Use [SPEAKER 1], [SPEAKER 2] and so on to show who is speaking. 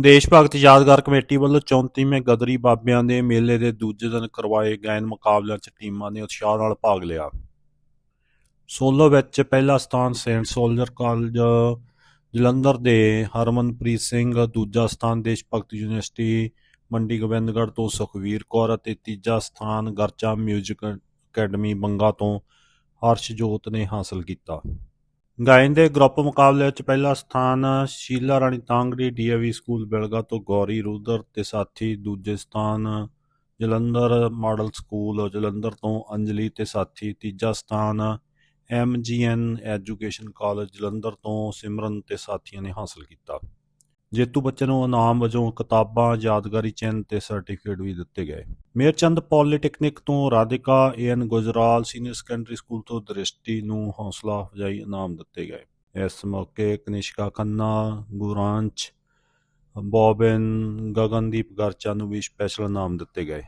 [SPEAKER 1] ਦੇਸ਼ ਭਗਤ ਯਾਦਗਾਰ ਕਮੇਟੀ ਵੱਲੋਂ 34ਵੇਂ ਗਦਰੀ ਬਾਬਿਆਂ ਦੇ ਮੇਲੇ ਦੇ ਦੂਜੇ ਦਿਨ ਕਰਵਾਏ ਗਾਇਨ ਮੁਕਾਬਲਿਆਂ 'ਚ ਟੀਮਾਂ ਨੇ ਉਤਸ਼ਾਹ ਨਾਲ ਭਾਗ ਲਿਆ। ਸੋਲੋ ਵਿੱਚ ਪਹਿਲਾ ਸਥਾਨ ਸੇਂਟ ਸੋਲਜਰ ਕਾਲਜ, ਜਲੰਧਰ ਦੇ ਹਰਮਨਪ੍ਰੀਤ ਸਿੰਘ, ਦੂਜਾ ਸਥਾਨ ਦੇਸ਼ ਭਗਤ ਯੂਨੀਵਰਸਿਟੀ, ਮੰਡੀ ਗੋਬਿੰਦਗੜ੍ਹ ਤੋਂ ਸੁਖਵੀਰ ਕੌਰ ਅਤੇ ਤੀਜਾ ਸਥਾਨ ਗਰਚਾ ਮਿਊਜ਼ਿਕ ਅਕੈਡਮੀ ਬੰਗਾ ਤੋਂ ਹਰਸ਼ਜੋਤ ਨੇ ਹਾਸਲ ਕੀਤਾ। ਗਾਇਨ ਦੇ ਗਰੁੱਪ ਮੁਕਾਬਲੇ ਵਿੱਚ ਪਹਿਲਾ ਸਥਾਨ Sheela Rani Tangri D A V school Bilga ਤੋਂ ਗੌਰੀ ਰੂਦਰ ਤੇ ਸਾਥੀ ਦੂਜੇ ਸਥਾਨ ਜਲੰਧਰ ਮਾਡਲ ਸਕੂਲ ਜਲੰਧਰ ਤੋਂ ਅੰਜਲੀ ਤੇ ਸਾਥੀ ਤੀਜਾ ਸਥਾਨ ਐਮਜੀਐਨ ਐਜੂਕੇਸ਼ਨ ਕਾਲਜ ਜਲੰਧਰ ਤੋਂ ਸਿਮਰਨ ਤੇ ਸਾਥੀਆਂ ਨੇ ਹਾਸਲ ਕੀਤਾ। ਜੇਤੂ ਬੱਚੇ ਨੂੰ ਇਨਾਮ ਵਜੋਂ ਕਿਤਾਬਾਂ, ਯਾਦਗਾਰੀ ਚਿੰਨ੍ਹ ਤੇ ਸਰਟੀਫਿਕੇਟ ਵੀ ਦਿੱਤੇ ਗਏ। ਮੇਰਚੰਦ ਪੋਲੀਟੈਕਨਿਕ ਤੋਂ Radhika A N Gujral senior secondary school ਤੋਂ ਦ੍ਰਿਸ਼ਟੀ ਨੂੰ ਹੌਸਲਾ ਅਫਜ਼ਾਈ ਇਨਾਮ ਦਿੱਤੇ ਗਏ। ਇਸ ਮੌਕੇ ਕਨਿਸ਼ਕਾ ਖੰਨਾ, ਗੁਰਾਂਚ, ਬੋਬਿਨ, ਗਗਨਦੀਪ ਗਰਚਾ ਨੂੰ ਵੀ ਸਪੈਸ਼ਲ ਇਨਾਮ ਦਿੱਤੇ ਗਏ।